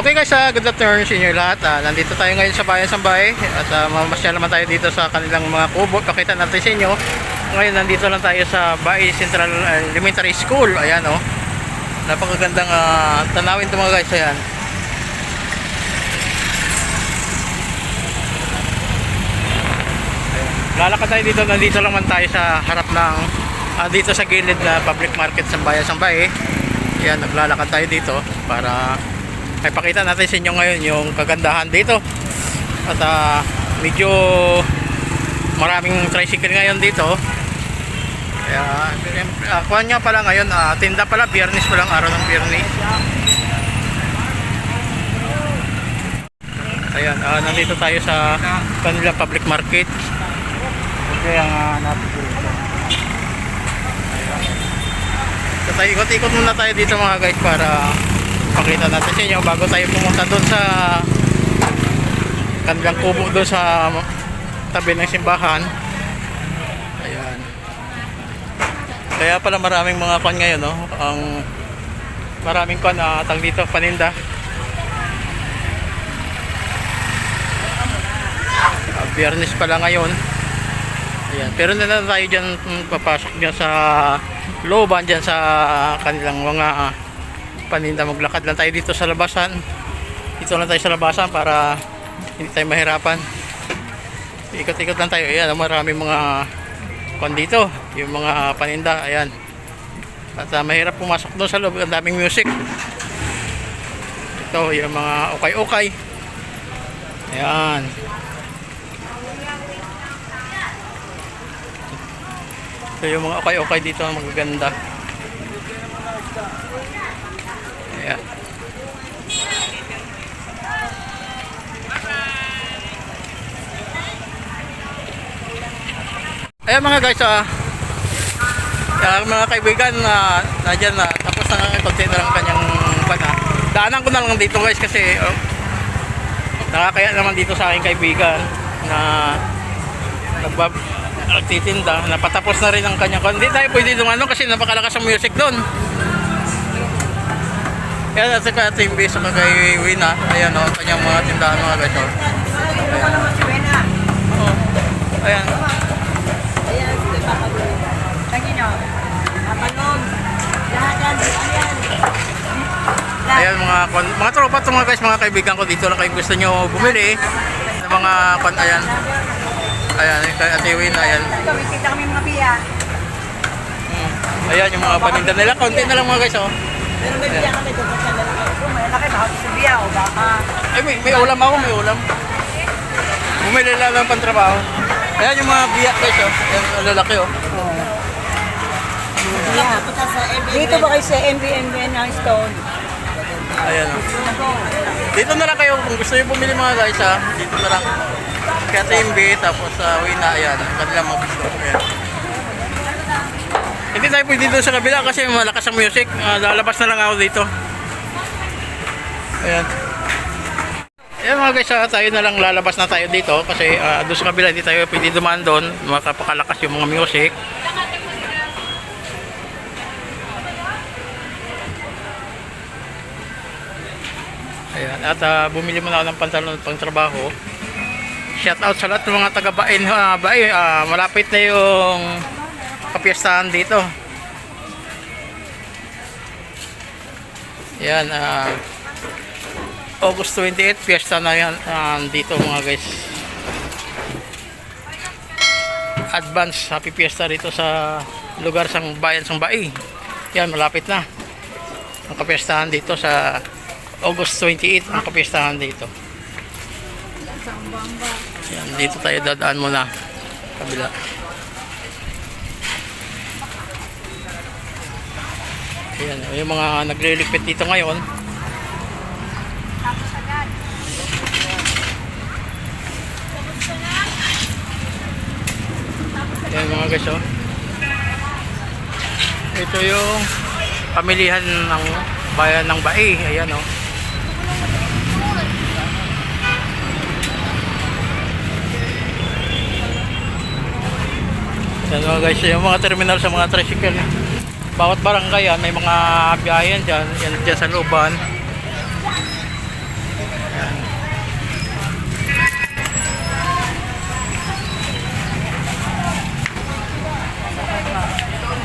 Okay guys, uh, good afternoon sa inyo lahat. Ah, nandito tayo ngayon sa Bayan Sambay at uh, mamasyal naman tayo dito sa kanilang mga kubo. Pakita natin sa inyo. Ngayon nandito lang tayo sa Bay Central Elementary School. Ayan oh. Napakagandang ah, tanawin ito mga guys. Ayan. Lalakad tayo dito. Nandito lang man tayo sa harap ng ah, dito sa gilid na public market sa Bayan Sambay. Ayan, naglalakad tayo dito para ay pakita natin sa inyo ngayon yung kagandahan dito. At ah, medyo maraming tricycle ngayon dito. Kaya uh, kuha nga pala ngayon ah, tinda pala biyernes pa lang araw ng biyernes. Ayan ah, nandito tayo sa kanilang public market. Kaya nga natin dito So, tayo ikot-ikot muna tayo dito mga guys para pakita natin sa inyo bago tayo pumunta doon sa kanilang kubo doon sa tabi ng simbahan. Ayan. Kaya pala maraming mga kwan ngayon no? Ang maraming kwan na tag dito paninda. Ah, biyernes pala ngayon. Ayan. Pero na tayo dyan mm, papasok dyan sa looban dyan sa kanilang mga ah, paninda maglakad lang tayo dito sa labasan. Dito lang tayo sa labasan para hindi tayo mahirapan. Ikot-ikot lang tayo. Ayan marami mga kwan dito. Yung mga paninda ayan. At ah, mahirap pumasok doon sa loob. Ang daming music. Ito yung mga ukay-ukay. Ayan. Ito yung mga ukay-ukay dito magaganda ayan Ayan mga guys, ah, ah, mga kaibigan na nandiyan na tapos na ang container ang kanyang bana. Daanan ko na lang dito guys kasi oh, nakakaya naman dito sa aking kaibigan na nagbab nagtitinda, napatapos na rin ang kanyang Hindi tayo pwede dumano kasi napakalakas ang music doon. Kaya natin kaya team base sa kay Wina. Ayan o, kanyang mga tindahan mga. Oh. Ayan. Oh. Ayan. Ayan, di ba kayo? Lagi nyo. Kapalog. Lahat yan. Ayan. Ayan mga kon- mga tropa to mga guys, mga kaibigan ko dito lang kayo gusto nyo bumili ng mga kon ayan. Ayan, kay Ate Win, ayan. Kita kami mga biya. Mm. Ayan yung mga paninda nila, konti na lang mga guys oh. Pero may biya kami doon. Kasi kung may laki, baka sa biya o baka... Ay, may, may ulam ako, may ulam. Bumili lang ng pantrabaho. Ayan yung mga biyak guys oh. Ayan, ang lalaki oh. Biya. Dito ba kayo sa MBMBN ng Stone? Ayan oh. Dito na lang kayo kung gusto niyo bumili mga guys ha. Dito na lang. Kaya TMB tapos sa Wina ayan. Ang kanilang mga gusto. Ayan. Hindi tayo pwede doon sa kabila kasi malakas ang music. Ah, lalabas na lang ako dito. Ayan. Ayan mga guys, ah, tayo na lang lalabas na tayo dito kasi ah, doon sa kabila hindi tayo pwede dumaan doon. Makapakalakas yung mga music. Ayan, at ah, bumili muna ako ng pantalon pang trabaho. Shout out sa lahat ng mga taga Bain, uh, ah, malapit na yung kapiyastahan dito. Yan, ah, August 28, piyesta na yan ah, dito mga guys. Advance, happy fiesta rito sa lugar sang bayan sang Bai. Yan, malapit na. Ang kapiyastahan dito sa August 28 ang kapistahan dito. Yan, dito tayo dadaan muna. Kabila. Ayan, yung mga nagliligpit dito ngayon. Ayan mga guys, oh. Ito yung pamilihan ng bayan ng Bae. Ayan, oh. Yan mga guys, yung mga terminal sa mga tricycle bawat barangay yan may mga biyayan dyan yan dyan sa Luban. Yan.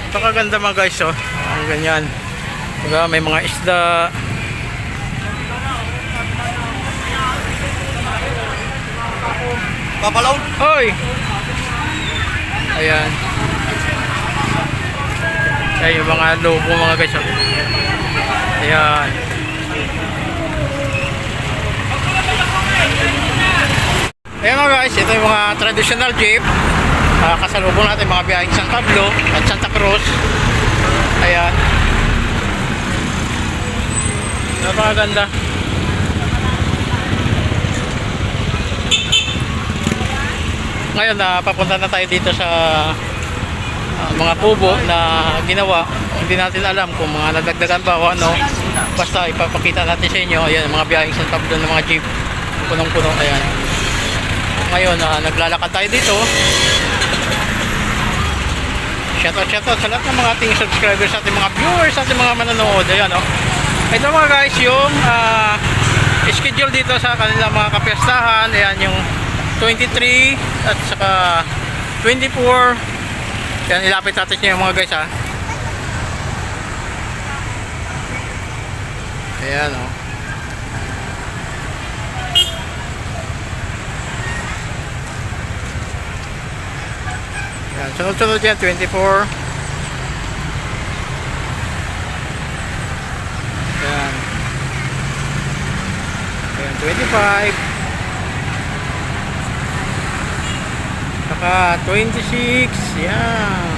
napakaganda mga guys oh. Ang ganyan. Baga, may mga isda. Papalaw? Oy ayan. Ayan yung mga logo mga guys. Ayan. Ayan mga guys, ito yung mga traditional jeep. Uh, kasalubong natin mga biyaheng San Pablo at Santa Cruz. Ayan. Napakaganda. Ngayon na papunta na tayo dito sa mga kubo na ginawa. Hindi natin alam kung mga nadagdagan ba o ano. Basta ipapakita natin sa inyo. Ayan, mga biyaheng San Pablo ng mga jeep. Punong-puno. Ayan. Ngayon, ah, naglalakad tayo dito. Shoutout, shoutout sa lahat ng mga ating subscribers, sa ating mga viewers, sa ating mga manonood. Ayan, oh. Ito mga guys, yung ah, schedule dito sa kanilang mga kapiyastahan. Ayan, yung 23 at saka 24. Yan, ilapit natin yung mga guys, ha. Ayan, oh. Yan, sunod-sunod yan, 24. Yan. Ayan, 25. Saka 26. Yan.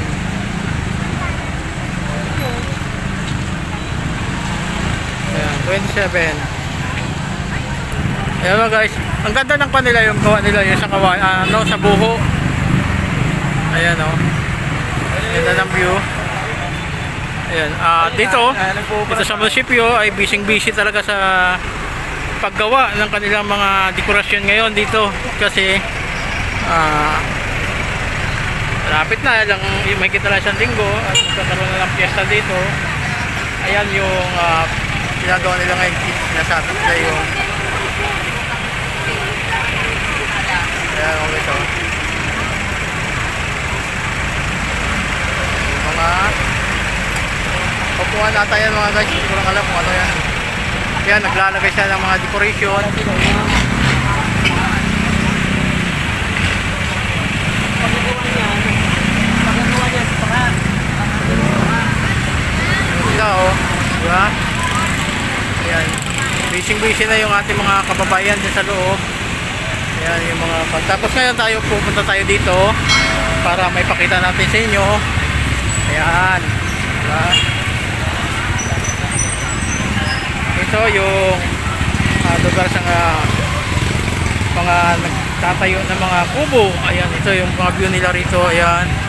Ayan, 27. Ayan mga guys, ang ganda ng kanila yung gawa nila yung sa kawa, ah, ano, sa buho. Ayan oh. Ganda ng view. Ayan, ah dito, dito sa munisipyo ay busy-busy talaga sa paggawa ng kanilang mga dekorasyon ngayon dito kasi ah malapit na lang may kita lang isang linggo at magkakaroon na ng piyesta dito. Ayan yung ginagawa nila ngayon sinasabi nila yung ayan okay ito yung mga upuan nata yan mga guys. Hindi ko lang alam kung ano yan. Yan naglalagay siya ng mga decoration sila oh diba ayan. Busy busy na yung ating mga kababayan sa loob. Ayan yung mga tapos ngayon tayo pupunta tayo dito para may pakita natin sa inyo. Ayan. Diba? Ito yung uh, lugar sa uh, mga nagtatayo ng mga kubo. Ayan ito yung mga view nila rito. Ayan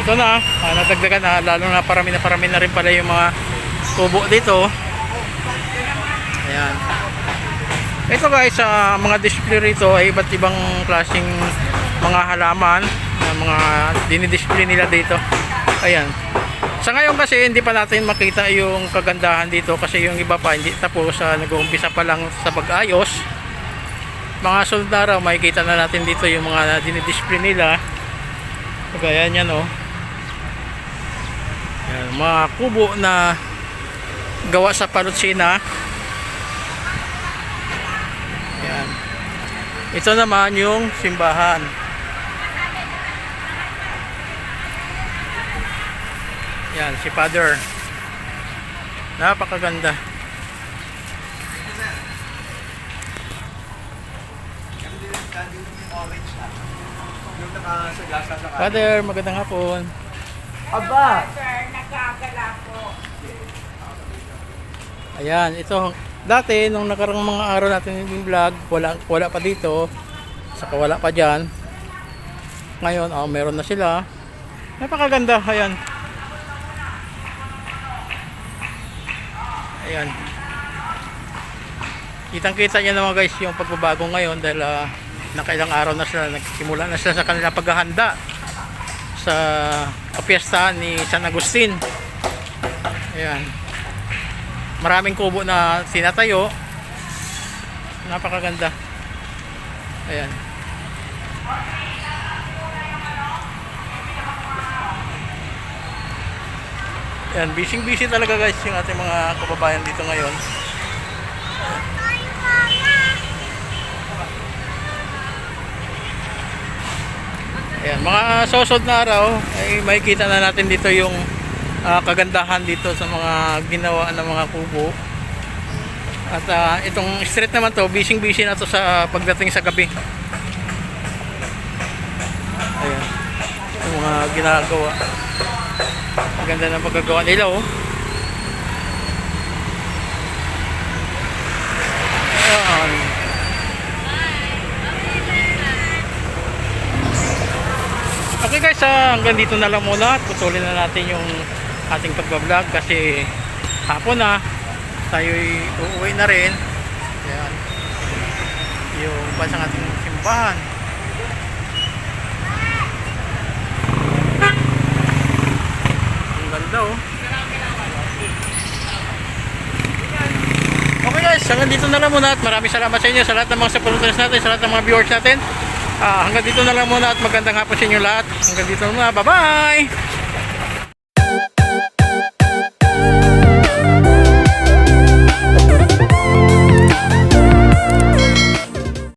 ito na uh, nadagdagan na lalo na parami na parami na rin pala yung mga kubo dito. Ayan. Ito guys sa mga display rito ay iba't ibang klaseng mga halaman na mga dinidisplay nila dito. Ayan. Sa ngayon kasi hindi pa natin makita yung kagandahan dito kasi yung iba pa hindi tapos sa nag-uumpisa pa lang sa pag-ayos mga sunod makikita na natin dito yung mga dinidisplay nila. Kagaya niyan oh. Yan, mga kubo na gawa sa palutsina. Yan. Ito naman yung simbahan. Yan si father. Napakaganda Nakasaglasa sa father magandang hapon Aba! Ayan, ito dati nung nakarang mga araw natin yung vlog, wala wala pa dito. Saka wala pa diyan. Ngayon, oh, meron na sila. Napakaganda, ayan. Ayan. Kitang-kita niyo naman guys yung pagbabago ngayon dahil ah, nakailang araw na sila nagsimula na sila sa kanilang paghahanda sa kapiyastahan ni San Agustin. Ayan. Maraming kubo na sinatayo. Napakaganda. Ayan. Ayan, busy-busy talaga guys yung ating mga kababayan dito ngayon. Ayan, mga susod na araw ay makikita na natin dito yung ah, kagandahan dito sa mga ginawa ng mga kubo. At ah, itong street naman to, busy busy na to sa pagdating sa gabi. Ayan. Yung mga ginagawa. Ang ganda ng pagkagawa nila oh. Ayan. Okay guys, ah, hanggang dito na lang muna at putulin na natin yung ating pagbablog kasi hapon na tayo'y uuwi na rin. Ayan. Yung bansang ating simbahan. Ang ganda oh. Okay guys, hanggang dito na lang muna at maraming salamat sa inyo sa lahat ng mga supporters natin, sa lahat ng mga viewers natin. Ah, hanggang dito na lang muna at magandang hapon sa inyo lahat. Hanggang dito na muna. Bye-bye!